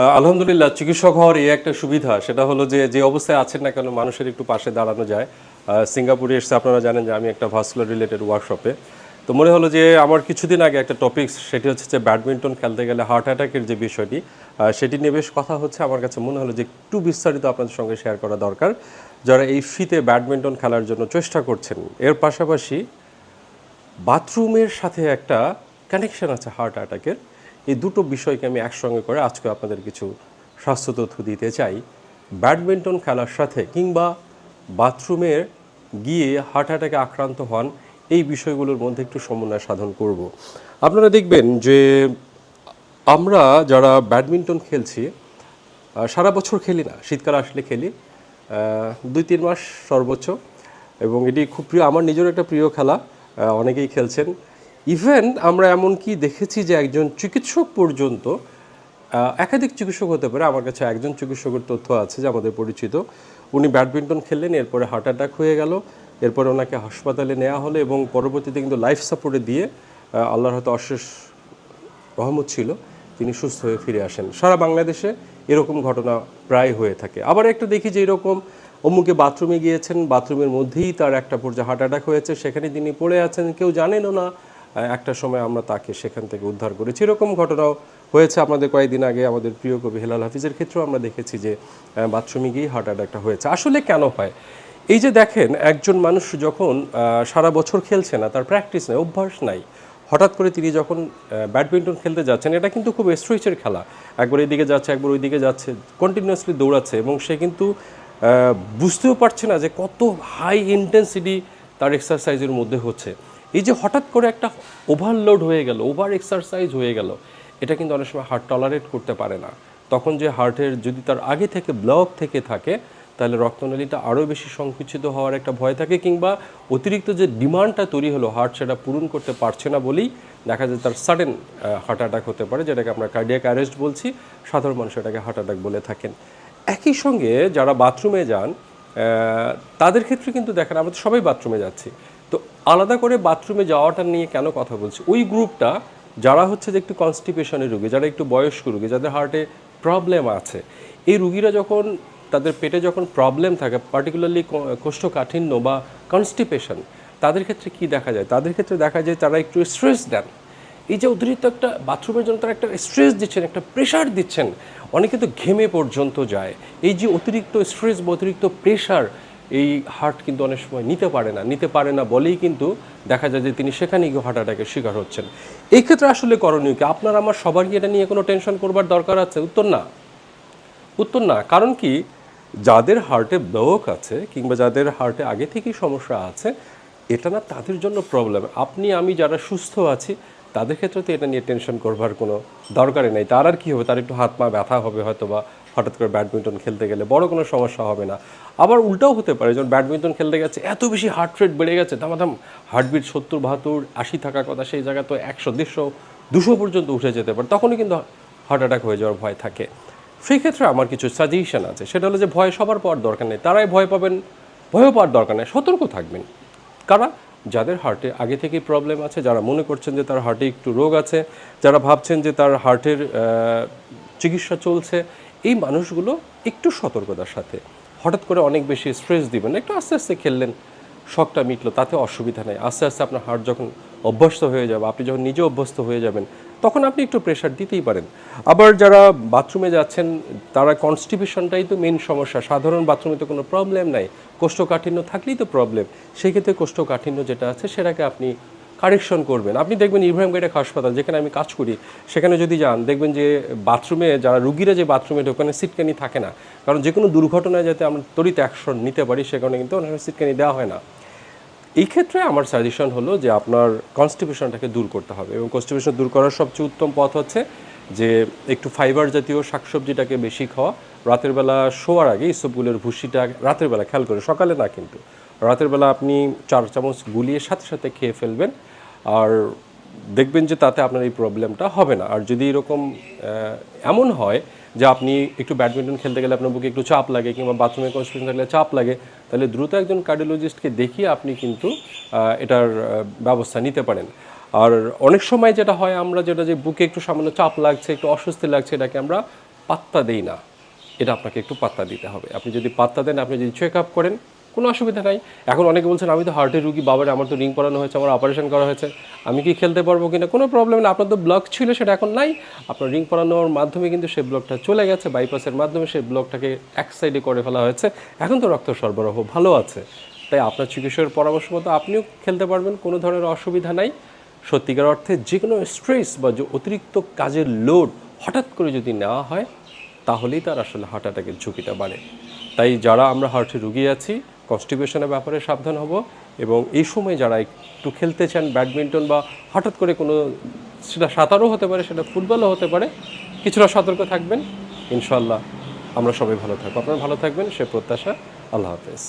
আলহামদুলিল্লাহ, চিকিৎসক হওয়ার এই একটা সুবিধা, সেটা হলো যে যে অবস্থায় আছেন না কেন, মানুষের একটু পাশে দাঁড়ানো যায়। সিঙ্গাপুরে এসে আপনারা জানেন যে, আমি একটা ভাস্কুলার রিলেটেড ওয়ার্কশপে তো মনে হলো যে, আমার কিছুদিন আগে একটা টপিক সেটি হচ্ছে যে, ব্যাডমিন্টন খেলতে গেলে হার্ট অ্যাটাকের যে বিষয়টি সেটি নিয়ে বেশ কথা হচ্ছে। আমার কাছে মনে হলো যে, একটু বিস্তারিত আপনাদের সঙ্গে শেয়ার করা দরকার। যারা এই শীতে ব্যাডমিন্টন খেলার জন্য চেষ্টা করছেন, এর পাশাপাশি বাথরুমের সাথে একটা কানেকশন আছে হার্ট অ্যাটাকের এই দুটো বিষয়কে আমি একসঙ্গে করে আজকে আপনাদের কিছু স্বাস্থ্য তথ্য দিতে চাই। ব্যাডমিন্টন খেলার সাথে কিংবা বাথরুমের গিয়ে হার্ট অ্যাটাকে আক্রান্ত হন, এই বিষয়গুলোর মধ্যে একটু সমন্বয় সাধন করব। আপনারা দেখবেন যে আমরা যারা ব্যাডমিন্টন খেলছি সারা বছর খেলি না, শীতকাল আসলে খেলি দুই তিন মাস সর্বোচ্চ। এবং এটি খুব প্রিয়, আমার নিজের একটা প্রিয় খেলা অনেকেই খেলছেন। ইভেন আমরা এমনকি দেখেছি যে একজন চিকিৎসক পর্যন্ত একাধিক চিকিৎসক হতে পারে। আমার কাছে একজন চিকিৎসকের তথ্য আছে যে আমাদের পরিচিত। উনি ব্যাডমিন্টন খেললেন, এরপরে হার্ট অ্যাটাক হয়ে গেল, এরপরে ওনাকে হাসপাতালে নেওয়া হলো এবং পরবর্তীতে কিন্তু লাইফ সাপোর্টে দিয়ে আল্লাহর হয়তো অশেষ রহমত ছিল, তিনি সুস্থ হয়ে ফিরে আসেন। সারা বাংলাদেশে এরকম ঘটনা প্রায় হয়ে থাকে। আবার একটা দেখি যে এরকম অমুকে বাথরুমে গিয়েছেন, বাথরুমের মধ্যেই তার একটা পর্যায়ে হার্ট অ্যাটাক হয়েছে, সেখানে তিনি পড়ে আছেন, কেউ জানেনও না। একটা সময় আমরা তাকে সেখান থেকে উদ্ধার করেছি। এরকম ঘটনাও হয়েছে আমাদের কয়েকদিন আগে আমাদের প্রিয় কবি হেলাল হাফিজের ক্ষেত্রেও আমরা দেখেছি যে বাথরুমে হার্ট অ্যাটাকটা হয়েছে। আসলে কেন হয়? এই যে দেখেন, একজন মানুষ যখন সারা বছর খেলছে না, তার প্র্যাকটিস নাই, অভ্যাস নাই। হঠাৎ করে তিনি যখন ব্যাডমিন্টন খেলতে যাচ্ছেন, এটা কিন্তু খুব স্ট্রেচের খেলা। একবার এইদিকে যাচ্ছে, একবার ওইদিকে যাচ্ছে কন্টিনিউয়াসলি দৌড়াচ্ছে এবং সে কিন্তু বুঝতেও পারছে না যে কত হাই ইন্টেন্সিটি তার এক্সারসাইজের মধ্যে হচ্ছে। এই যে হঠাৎ করে একটা ওভারলোড হয়ে গেল ওভার এক্সারসাইজ হয়ে গেল, এটা কিন্তু অনেক সময় হার্ট টলারেট করতে পারে না। তখন যে হার্টের যদি তার আগে থেকে ব্লক থেকে থাকে, তাহলে রক্তনালীটা আরও বেশি সংকুচিত হওয়ার একটা ভয় থাকে কিংবা অতিরিক্ত যে ডিমান্ডটা তৈরি হলো হার্ট সেটা পূরণ করতে পারছে না বলেই দেখা যায় তার সাডেন হার্ট অ্যাটাক হতে পারে, যেটাকে আমরা কার্ডিয়াক অ্যারেস্ট বলছি। সাধারণ মানুষ এটাকে হার্ট অ্যাটাক বলে থাকেন। একই সঙ্গে যারা বাথরুমে যান তাদের ক্ষেত্রে কিন্তু দেখেন, আমরা তো সবাই বাথরুমে যাচ্ছি। আলাদা করে বাথরুমে যাওয়াটা নিয়ে কেন কথা বলছি? ওই গ্রুপটা যারা হচ্ছে যে একটু কনস্টিপেশনের রুগী, যারা একটু বয়স্ক রুগী, যাদের হার্টে প্রবলেম আছে, এই রুগীরা যখন, তাদের পেটে যখন প্রবলেম থাকে পার্টিকুলারলি কোষ্ঠকাঠিন্য বা কনস্টিপেশন তাদের ক্ষেত্রে কি দেখা যায়? তাদের ক্ষেত্রে দেখা যায় তারা একটু স্ট্রেস দেন। এই যে অতিরিক্ত একটা বাথরুমের জন্য তারা একটা স্ট্রেস দিচ্ছেন, একটা প্রেশার দিচ্ছেন, অনেকে তো ঘেমে পর্যন্ত যায়। এই যে অতিরিক্ত স্ট্রেস বা অতিরিক্ত প্রেশার এই হার্ট কিন্তু অনেক সময় নিতে পারে না। নিতে পারে না বলেই কিন্তু দেখা যায় যে তিনি সেখানে গিয়ে হার্ট অ্যাটাকের শিকার হচ্ছেন। এই ক্ষেত্রে আসলে করণীয় কি? আপনার আমার সবার কি এটা নিয়ে কোনো টেনশন করবার দরকার আছে? উত্তর না। উত্তর না। কারণ কি? যাদের হার্টে ব্লক আছে কিংবা যাদের হার্টে আগে থেকেই সমস্যা আছে, এটা না তাদের জন্য প্রবলেম আপনি, আমি যারা সুস্থ আছি তাদের ক্ষেত্রে তো এটা নিয়ে টেনশন করবার কোনো দরকারই নেই। তার আর কী হবে? তার একটু হাত পা ব্যথা হবে হয়তো বা হঠাৎ করে ব্যাডমিন্টন খেলতে গেলে বড় কোনো সমস্যা হবে না। আবার উল্টাও হতে পারে, যখন ব্যাডমিন্টন খেলতে গেছে, এত বেশি হার্ট রেট বেড়ে গেছে দামাদাম হার্টবিট সত্তর, বাহাত্তর, আশি থাকার কথা সেই জায়গায় তো একশো, দেড়শো, দুশো পর্যন্ত উঠে যেতে পারে, তখনই কিন্তু হার্ট অ্যাটাক হয়ে যাওয়ার ভয় থাকে। সেই ক্ষেত্রে আমার কিছু সাজেশন আছে, সেটা হলো যে ভয় সবার পাওয়ার দরকার নেই। তারাই ভয় পাবেন, ভয়ও পাওয়ার দরকার নেই, সতর্ক থাকবেন। কারা? যাদের হার্টে আগে থেকেই প্রবলেম আছে, যারা মনে করছেন যে তার হার্টে একটু রোগ আছে, যারা ভাবছেন যে তার হার্টের চিকিৎসা চলছে, এই মানুষগুলো একটু সতর্কতার সাথে। হঠাৎ করে অনেক বেশি স্ট্রেস দিবেন, একটু আস্তে আস্তে খেললেন, শখটা মিটলো, তাতে অসুবিধা নেই। আস্তে আস্তে আপনার হার্ট যখন অভ্যস্ত হয়ে যাবে, আপনি যখন নিজে অভ্যস্ত হয়ে যাবেন তখন আপনি একটু প্রেশার দিতেই পারেন। আবার যারা বাথরুমে যাচ্ছেন, তারা কনস্টিপেশনটাই তো মেন সমস্যা। সাধারণ বাথরুমে তো কোনো প্রবলেম নাই। কোষ্ঠকাঠিন্য থাকলেই তো প্রবলেম সেই ক্ষেত্রে কোষ্ঠকাঠিন্য যেটা আছে, সেটাকে আপনি কারেকশন করবেন। আপনি দেখবেন ইব্রাহিম গাইডেক হাসপাতাল, যেখানে আমি কাজ করি, সেখানে যদি যান, দেখবেন যে বাথরুমে যারা রুগীরা যে বাথরুমে ঢোকানে সিটকানি থাকে না। কারণ যে কোনো দুর্ঘটনায় যাতে আমরা তড়িৎ অ্যাকশন নিতে পারি, সে কারণে কিন্তু সময় সিটকানি দেওয়া হয় না। এই ক্ষেত্রে আমার সাজেশন হলো যে আপনার কনস্টিপেশনটাকে দূর করতে হবে এবং কনস্টিপেশন দূর করার সবচেয়ে উত্তম পথ হচ্ছে যে একটু ফাইবার জাতীয় শাকসবজিটাকে বেশি খাওয়া। রাতের বেলা শোয়ার আগে ইসবগুলোর ভুসিটা রাতের বেলা খেয়াল করে সকালে না কিন্তু। রাতের বেলা আপনি চার চামচ গুলিয়ে সাথে সাথে খেয়ে ফেলবেন আর দেখবেন যে তাতে আপনার এই প্রবলেমটা হবে না। আর যদি এরকম এমন হয় যে আপনি একটু ব্যাডমিন্টন খেলতে গেলে আপনার বুকে একটু চাপ লাগে কিংবা বাথরুমে কনস্টিপেশন থাকলে চাপ লাগে, তাহলে দ্রুত একজন কার্ডিওলজিস্টকে দেখিয়ে আপনি কিন্তু এটার ব্যবস্থা নিতে পারেন। আর অনেক সময় যেটা হয়, আমরা যেটা যে বুকে একটু সামান্য চাপ লাগছে, একটু অস্বস্তি লাগছে, এটাকে আমরা পাত্তা দেই না। এটা আপনাকে একটু পাত্তা দিতে হবে। আপনি যদি পাত্তা দেন, আপনি যদি চেক আপ করেন কোনো অসুবিধা নাই। এখন অনেকে বলছেন, আমি তো হার্টের রুগী, বাবার আমার তো রিং পরানো হয়েছে, আমার অপারেশন করা হয়েছে। আমি কি খেলতে পারব কিনা? কোনো প্রবলেম না আপনার তো ব্লক ছিল, সেটা এখন নাই। আপনার রিং পরানোর মাধ্যমে কিন্তু সেই ব্লকটা চলে গেছে। বাইপাসের মাধ্যমে সেই ব্লকটাকে এক সাইডে করে ফেলা হয়েছে। এখন তো রক্ত সরবরাহ ভালো আছে। তাই আপনার চিকিৎসকের পরামর্শ মতো আপনিও খেলতে পারবেন, কোনো ধরনের অসুবিধা নাই। সত্যিকার অর্থে যে কোনো স্ট্রেস বা যে অতিরিক্ত কাজের লোড হঠাৎ করে যদি নেওয়া হয়, তাহলেই তার আসলে হার্ট অ্যাটাকের ঝুঁকিটা বাড়ে। তাই যারা আমরা হার্টে রুগী আছি কনস্টিপেশনের ব্যাপারে সাবধান হব এবং এই সময় যারা একটু খেলতে চান ব্যাডমিন্টন বা হঠাৎ করে কোনো সেটা সাঁতারও হতে পারে, সেটা ফুটবলও হতে পারে, কিছুটা সতর্ক থাকবেন। ইনশাল্লাহ আমরা সবাই ভালো থাকব। আপনারা ভালো থাকবেন, সে প্রত্যাশা। আল্লাহ হাফেজ।